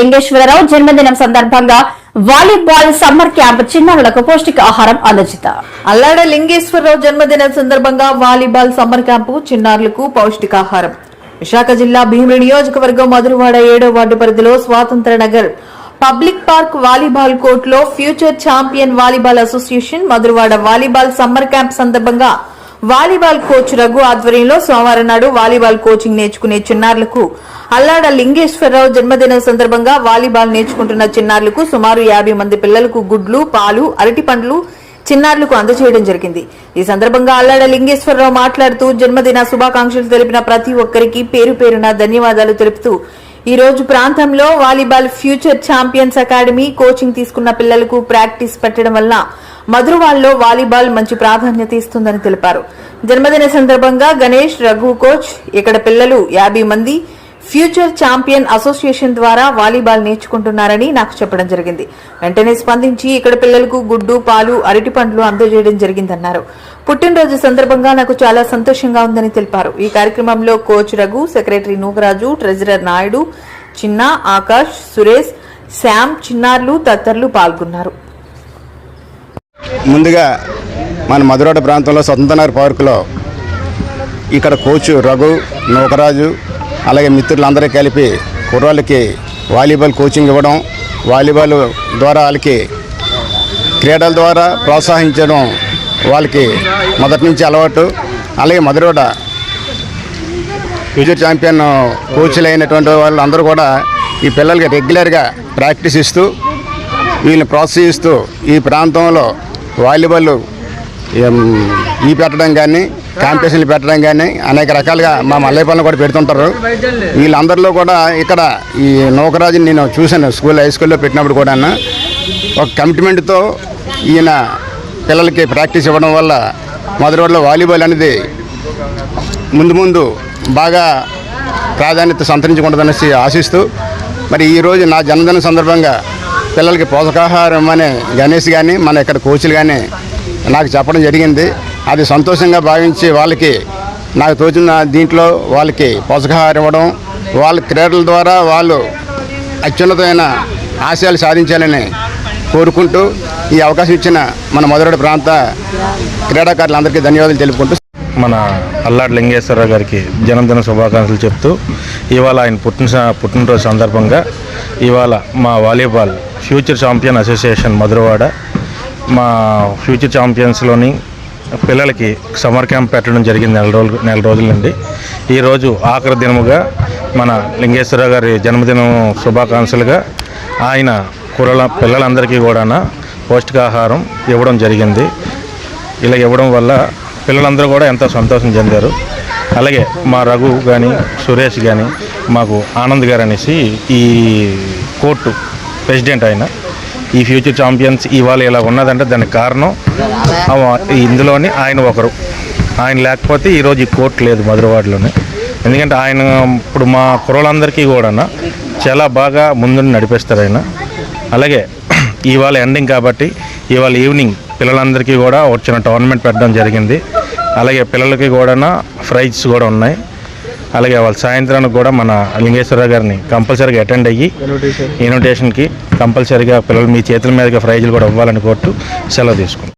లింగేశ్వరరావు జన్మదినం సందర్భంగా volleyball summer camp చిన్నారులకు పౌష్టికాహారం అందజేత. అల్లాడ లింగేశ్వరరావు జన్మదిన సందర్భంగా వాలీబాల్ సమ్మర్ క్యాంపు చిన్నారులకు పౌష్టికాహారం. విశాఖ జిల్లా భీమిలి నియోజకవర్గం మధురవాడ ఏడో వార్డు పరిధిలో Swatantra Nagar public park volleyball కోర్టులో future champion volleyball association Madhurawada volleyball summer camp సందర్భంగా వాలీబాల్ కోచ్ రఘు ఆధ్వర్యంలో సోమవారం నాడు వాలీబాల్ కోచింగ్ నేర్చుకునే చిన్నారులకు అల్లాడ లింగేశ్వరరావు జన్మదినం సందర్భంగా వాలీబాల్ నేర్చుకుంటున్న చిన్నారులకు సుమారు యాభై మంది పిల్లలకు గుడ్లు పాలు అరటి పండ్లు చిన్నారులకు అందజేయడం జరిగింది. ఈ సందర్భంగా అల్లాడ లింగేశ్వరరావు మాట్లాడుతూ జన్మదిన శుభాకాంక్షలు తెలిపిన ప్రతి ఒక్కరికి పేరు పేరున ధన్యవాదాలు తెలుపుతూ ఈ రోజు ప్రాంతంలో volleyball future champions academy coaching తీసుకున్న పిల్లలకు ప్రాక్టీస్ పెట్టడం వల్ల మధురవాల్లో వాలీబాల్ మంచి ప్రాధాన్యత ఇస్తుందని తెలిపారు. జన్మదిన సందర్భంగా గణేష్ రఘు కోచ్ ఇక్కడ పిల్లలు యాభై మంది ఫ్యూచర్ ఛాంపియన్ అసోసియేషన్ ద్వారా వాలీబాల్ నేర్చుకుంటున్నారని నాకు చెప్పడం జరిగింది. వెంటనే స్పందించి ఇక్కడ పిల్లలకు గుడ్డు పాలు అరటి పండ్లు అందజేయడం జరిగిందన్నారు. పుట్టినరోజు సందర్భంగా నాకు చాలా సంతోషంగా ఉందని తెలిపారు. ఈ కార్యక్రమంలో coach Raghu secretary Nugaraju treasurer Naidu Chinna Akash Suresh Shyam చిన్నారులు తదితరులు పాల్గొన్నారు. ముందుగా మన మధురోడ ప్రాంతంలో స్వతంత్రనగర్ పార్కులో ఇక్కడ కోచ్ రఘు నూకరాజు అలాగే మిత్రులందరూ కలిపి కుర్రాళ్ళకి వాలీబాల్ కోచింగ్ ఇవ్వడం వాలీబాల్ ద్వారా వాళ్ళకి క్రీడల ద్వారా ప్రోత్సహించడం వాళ్ళకి మొదటి నుంచి అలవాటు. అలాగే మధురోడ ఫ్యూచర్ ఛాంపియన్ కోచ్లు అయినటువంటి వాళ్ళందరూ కూడా ఈ పిల్లలకి రెగ్యులర్గా ప్రాక్టీస్ ఇస్తూ వీళ్ళని ప్రోత్సహిస్తూ ఈ ప్రాంతంలో వాలీబాల్ ఈ పెట్టడం కానీ కాంపిటీషన్లు పెట్టడం కానీ అనేక రకాలుగా మా మల్లయ్యపల్లిని కూడా పెడుతుంటారు. వీళ్ళందరిలో కూడా ఇక్కడ ఈ నౌకరాజుని నేను చూశాను స్కూల్ హై స్కూల్లో పెట్టినప్పుడు కూడా ఒక కమిట్మెంట్తో ఈయన పిల్లలకి ప్రాక్టీస్ ఇవ్వడం వల్ల మొదటి వాలీబాల్ అనేది ముందు ముందు బాగా ప్రాధాన్యత సంతరించుకుంటుందనేసి ఆశిస్తూ మరి ఈరోజు నా జన్మదిన సందర్భంగా పిల్లలకి పోషకాహారం అనే గణేష్ కానీ మన ఇక్కడ కోచ్లు కానీ నాకు చెప్పడం జరిగింది. అది సంతోషంగా భావించి వాళ్ళకి నాకు తోచిన దీంట్లో వాళ్ళకి పోషకాహారం ఇవ్వడం వాళ్ళ క్రీడల ద్వారా వాళ్ళు అత్యున్నతమైన ఆశయాలు సాధించాలని కోరుకుంటూ ఈ అవకాశం ఇచ్చిన మన మొదటి ప్రాంత క్రీడాకారులందరికీ ధన్యవాదాలు తెలుపుకుంటూ మన అల్లాడ్ లింగేశ్వరరావు గారికి జన్మదిన శుభాకాంక్షలు చెప్తూ ఇవాళ ఆయన పుట్టిన స- పుట్టినరోజు సందర్భంగా ఇవాళ మా volleyball future champion association Madhurawada మా ఫ్యూచర్ ఛాంపియన్స్లోని పిల్లలకి సమ్మర్ క్యాంప్ పెట్టడం జరిగింది నెల రోజులు నెల రోజుల నుండి ఈరోజు ఆఖరి దినముగా మన లింగేశ్వరరావు గారి జన్మదినం శుభాకాంక్షలుగా ఆయన కుర్రల పిల్లలందరికీ కూడా పౌష్టికాహారం ఇవ్వడం జరిగింది. ఇలా ఇవ్వడం వల్ల పిల్లలందరూ కూడా ఎంతో సంతోషం చెందారు. అలాగే మా రఘు కానీ సురేష్ కానీ మాకు ఆనంద్ గారు అనేసి ఈ కోర్టు ప్రెసిడెంట్ ఆయన ఈ ఫ్యూచర్ ఛాంపియన్స్ ఇవాళ ఇలా ఉన్నదంటే దానికి కారణం ఇందులోని ఆయన ఒకరు. ఆయన లేకపోతే ఈరోజు ఈ కోర్టు లేదు మధురవాడలోనే. ఎందుకంటే ఆయన ఇప్పుడు మా కుర్రలందరికీ కూడా చాలా బాగా ముందు నడిపిస్తారు ఆయన. అలాగే ఇవాళ ఎండింగ్ కాబట్టి ఇవాళ ఈవినింగ్ పిల్లలందరికీ కూడా వచ్చిన టోర్నమెంట్ పెట్టడం జరిగింది. అలాగే పిల్లలకి కూడా ప్రైజ్ కూడా ఉన్నాయి. అలాగే వాళ్ళ సాయంత్రానికి కూడా మన లింగేశ్వరరావు గారిని కంపల్సరీగా అటెండ్ అయ్యి ఇన్విటేషన్కి కంపల్సరీగా పిల్లలు మీ చేతుల మీదుగా ప్రైజులు కూడా ఇవ్వాలని కోరుతూ సెలవు తీసుకుంటాం